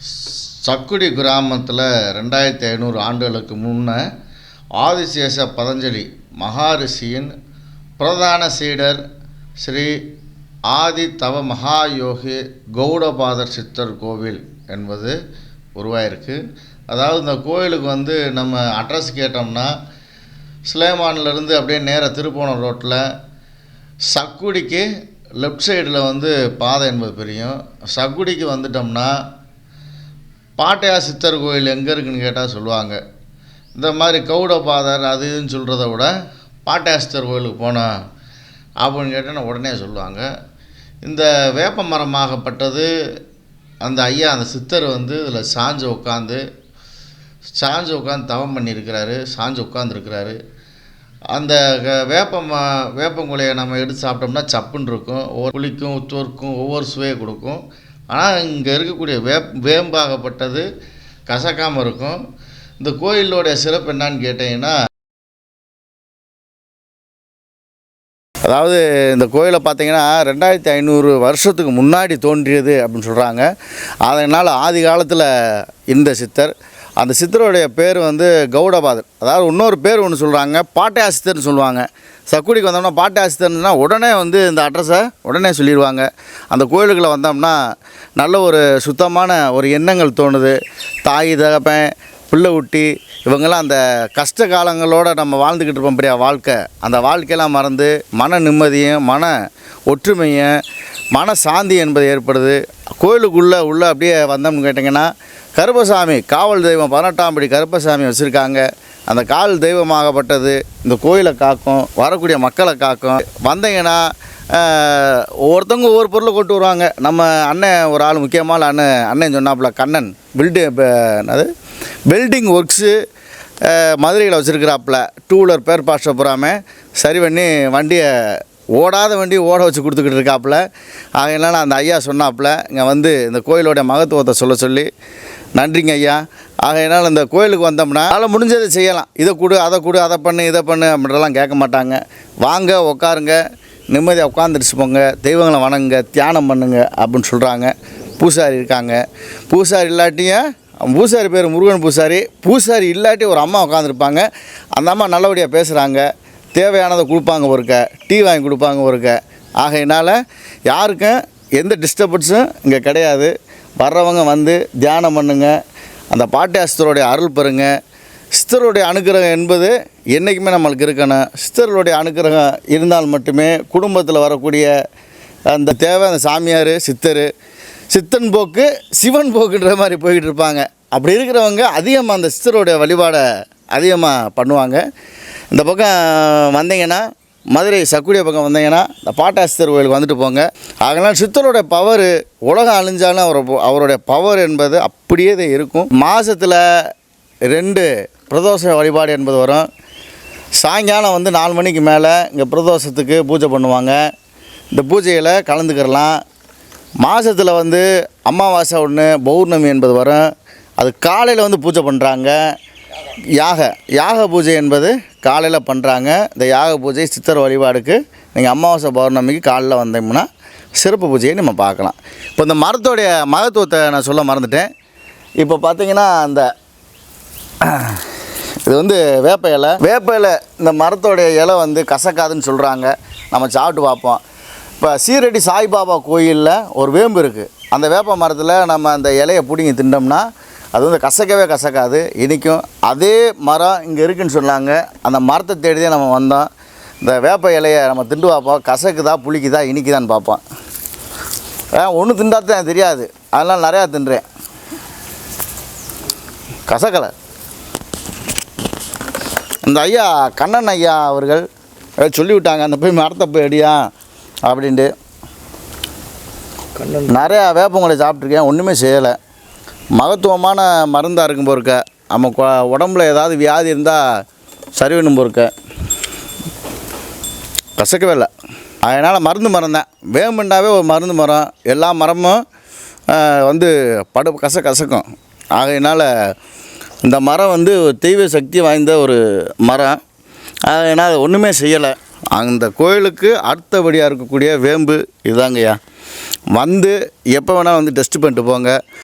சக்குடி கிராமத்தில் ரெண்டாயிரத்தி ஐநூறு ஆண்டுகளுக்கு முன்னே ஆதிசேஷ பதஞ்சலி மகாரிஷியின் பிரதான சீடர் ஸ்ரீ ஆதி தவ மகாயோகி கௌடபாதர் சித்தர் கோவில் என்பது உருவாயிருக்கு. அதாவது இந்த கோயிலுக்கு வந்து நம்ம அட்ரஸ் கேட்டோம்னா ஸ்லேமான்லேருந்து அப்படியே நேராக திருப்போணம் ரோட்டில் சக்குடிக்கு லெஃப்ட் சைடில் வந்து பாதை என்பது பிரியும். சக்குடிக்கு வந்துட்டோம்னா பாட்டையா சித்தர் கோயில் எங்கே இருக்குன்னு கேட்டால் சொல்லுவாங்க. இந்த மாதிரி கௌடபாதர் அது இதுன்னு சொல்கிறத விட பாட்டையா சித்தர் கோயிலுக்கு போனோம் அப்படின்னு கேட்டால் உடனே சொல்லுவாங்க. இந்த வேப்ப மரமாகப்பட்டது அந்த ஐயா அந்த சித்தர் வந்து இதில் சாஞ்சு உட்காந்து சாஞ்சு உட்காந்து தவம் பண்ணியிருக்கிறாரு சாஞ்சு உட்காந்துருக்கிறாரு அந்த வேப்பம் ம வேப்பங்குலையை நம்ம எடுத்து சாப்பிட்டோம்னா சப்புன்னு இருக்கும். ஒவ்வொரு புளிக்கும் உத்தோர்க்கும் ஒவ்வொரு சுவையை கொடுக்கும். ஆனால் இங்கே இருக்கக்கூடிய வேப் வேம்பாகப்பட்டது கசக்காமல் இருக்கும். இந்த கோயிலோடைய சிறப்பு என்னான்னு கேட்டிங்கன்னா அதாவது இந்த கோயிலை பார்த்தீங்கன்னா ரெண்டாயிரத்தி ஐநூறு வருஷத்துக்கு முன்னாடி தோன்றியது அப்படின்னு சொல்கிறாங்க அதனால் ஆதி காலத்தில் இந்த சித்தர் அந்த சித்தருடைய பேர் வந்து கௌடபாதர். அதாவது இன்னொரு பேர் ஒன்று சொல்கிறாங்க பாட்டையா ஆசித்தர்னு சொல்லுவாங்க. சக்குடிக்கு வந்தோம்னா பாட்டையா சித்தர்னா உடனே வந்து இந்த அட்ரஸை உடனே சொல்லிடுவாங்க அந்த கோயிலுக்குள்ளே வந்தோம்னா நல்ல ஒரு சுத்தமான ஒரு எண்ணங்கள் தோணுது. தாய் தகப்பன் பிள்ளை ஊட்டி இவங்கெல்லாம் அந்த கஷ்ட காலங்களோட நம்ம வாழ்ந்துக்கிட்டு இருப்போம் பெரிய வாழ்க்கை. அந்த வாழ்க்கையெல்லாம் மறந்து மன நிம்மதியும் மன ஒற்றுமையும் மன சாந்தி என்பது ஏற்படுது. கோயிலுக்குள்ளே உள்ளே அப்படியே வந்தோம்னு கேட்டிங்கன்னா கருப்பசாமி காவல் தெய்வம் பதினெட்டாம் படி கருப்பசாமி வச்சுருக்காங்க. அந்த காவல் தெய்வமாகப்பட்டது இந்த கோயிலை காக்கும் வரக்கூடிய மக்களை காக்கும். வந்தீங்கன்னா ஒவ்வொருத்தவங்க ஒவ்வொரு பொருளை கொண்டு வருவாங்க. நம்ம அண்ணன் ஒரு ஆள் முக்கியமான அண்ணன் அண்ணன் சொன்னாப்புல கண்ணன் பில்டு என்னது? வெல்டிங் ஒர்க்ஸு மதுரையில் வச்சுருக்கிறாப்புல. டூ வீலர் பேர் பாஸ்டர் பூராமே சரி பண்ணி வண்டியை ஓடாத வண்டி ஓட வச்சு கொடுத்துக்கிட்டு இருக்காப்புல. அதனால் அந்த ஐயா சொன்னாப்புல இங்கே வந்து இந்த கோயிலோட மகத்துவத்தை சொல்ல சொல்லி நன்றிங்க ஐயா. ஆகையினால் இந்த கோயிலுக்கு வந்தோம்னா அதில் முடிஞ்சதை செய்யலாம். இதை கொடு அதை கொடு அதை பண்ணு இதை பண்ணு அப்படின்றலாம் கேட்க மாட்டாங்க. வாங்க உட்காருங்க நிம்மதியாக உட்காந்துருச்சு போங்க. தெய்வங்களை வணங்குங்க தியானம் பண்ணுங்க அப்படின்னு சொல்கிறாங்க பூசாரி இருக்காங்க. பூசாரி இல்லாட்டியும் பூசாரி பேர் முருகன் பூசாரி. பூசாரி இல்லாட்டி ஒரு அம்மா உட்காந்துருப்பாங்க அந்த அம்மா நல்லபடியாக பேசுகிறாங்க தேவையானதை கொடுப்பாங்க ஒருக்க டீ வாங்கி கொடுப்பாங்க ஒருக்க ஆகையினால் யாருக்கும் எந்த டிஸ்டர்பன்ஸும் இங்கே கிடையாது. வர்றவங்க வந்து தியானம் பண்ணுங்கள் அந்த பாட்டியாஸ்தருடைய அருள் பெறுங்க. சித்தருடைய அனுக்கிரகம் என்பது என்றைக்குமே நம்மளுக்கு இருக்கணும். சித்தருடைய அனுக்கிரகம் இருந்தால் மட்டுமே குடும்பத்தில் வரக்கூடிய அந்த தேவை அந்த சாமியார் சித்தர் சித்தன் போக்கு சிவன் போக்குன்ற மாதிரி போய்கிட்டு இருப்பாங்க. அப்படி இருக்கிறவங்க அதிகமாக அந்த சித்தருடைய வழிபாடை அதிகமாக பண்ணுவாங்க. இந்த பக்கம் வந்தீங்கன்னா மதுரை சக்குடிய பக்கம் வந்தீங்கன்னா இந்த பாட்டாசித்தர் கோயிலுக்கு வந்துட்டு போங்க. அதனால் சித்தரோட பவர் உலகம் அழிஞ்சாலும் அவர் அவருடைய பவர் என்பது அப்படியே தான் இருக்கும். மாதத்தில் ரெண்டு பிரதோஷ வழிபாடு என்பது வரும். சாயங்காலம் வந்து நாலு மணிக்கு மேலே இங்கே பிரதோஷத்துக்கு பூஜை பண்ணுவாங்க. இந்த பூஜையில் கலந்துக்கிறலாம். மாதத்தில் வந்து அமாவாசை ஒன்று பௌர்ணமி என்பது வரும். அது காலையில் வந்து பூஜை பண்ணுறாங்க யாக யாக பூஜை என்பது காலையில் பண்ணுறாங்க இந்த யாக பூஜை சித்தர் வழிபாடுக்கு நீங்கள் அமாவாசை பௌர்ணமிக்கு காலையில் வந்தோம்னா சிறப்பு பூஜையை நம்ம பார்க்கலாம். இப்போ இந்த மரத்தோடைய மகத்துவத்தை நான் சொல்ல மறந்துட்டேன். இப்போ பார்த்தீங்கன்னா அந்த இது வந்து வேப்ப இலை. வேப்ப இலை இந்த மரத்தோடைய இலை வந்து கசக்காதுன்னு சொல்கிறாங்க நம்ம சாப்பிட்டு பார்ப்போம். இப்போ சீரடி சாய்பாபா கோயிலில் ஒரு வேம்பு இருக்குது அந்த வேப்ப மரத்தில் நம்ம அந்த இலையை பிடிங்கி திண்டோம்னா அது வந்து கசக்கவே கசக்காது. இனிக்கும் அதே மரம் இங்கே இருக்குன்னு சொன்னாங்க. அந்த மரத்தை தேடி தான் நம்ம வந்தோம். இந்த வேப்ப இலையை நம்ம திண்டு பார்ப்போம் கசக்குதா புளிக்குதா இனிக்குதான்னு பார்ப்போம். ஒன்று திண்டா தான் எனக்கு தெரியாது. அதனால் நிறையா தின்றேன். கசக்கலை. இந்த ஐயா கண்ணன் ஐயா அவர்கள் சொல்லிவிட்டாங்க. அந்த போய் மரத்தை போய் அடியா. அப்படின்ட்டு. நிறையா வேப்பங்களை சாப்பிட்ருக்கேன் ஒன்றுமே செய்யலை. மகத்துவமான மருந்தாக இருக்கும் பொறுக்க நம்ம கொ- உடம்புல ஏதாவது வியாதி இருந்தால் சரி பண்ணும் பொறுக்க கசக்கவே இல்லை. அதனால் மருந்து மரம் தான் வேம்புண்டாவே ஒரு மருந்து மரம். எல்லா மரமும் வந்து படு கச கசக்கும். ஆகையினால் இந்த மரம் வந்து தெய்வ சக்தி வாய்ந்த ஒரு மரம். அதனால் அது ஒன்றுமே செய்யலை. அந்த கோயிலுக்கு அடுத்தபடியாக இருக்கக்கூடிய வேம்பு இதுதாங்கய்யா வந்து எப்போ வேணால் வந்து டெஸ்ட் பண்ணிட்டு போங்க.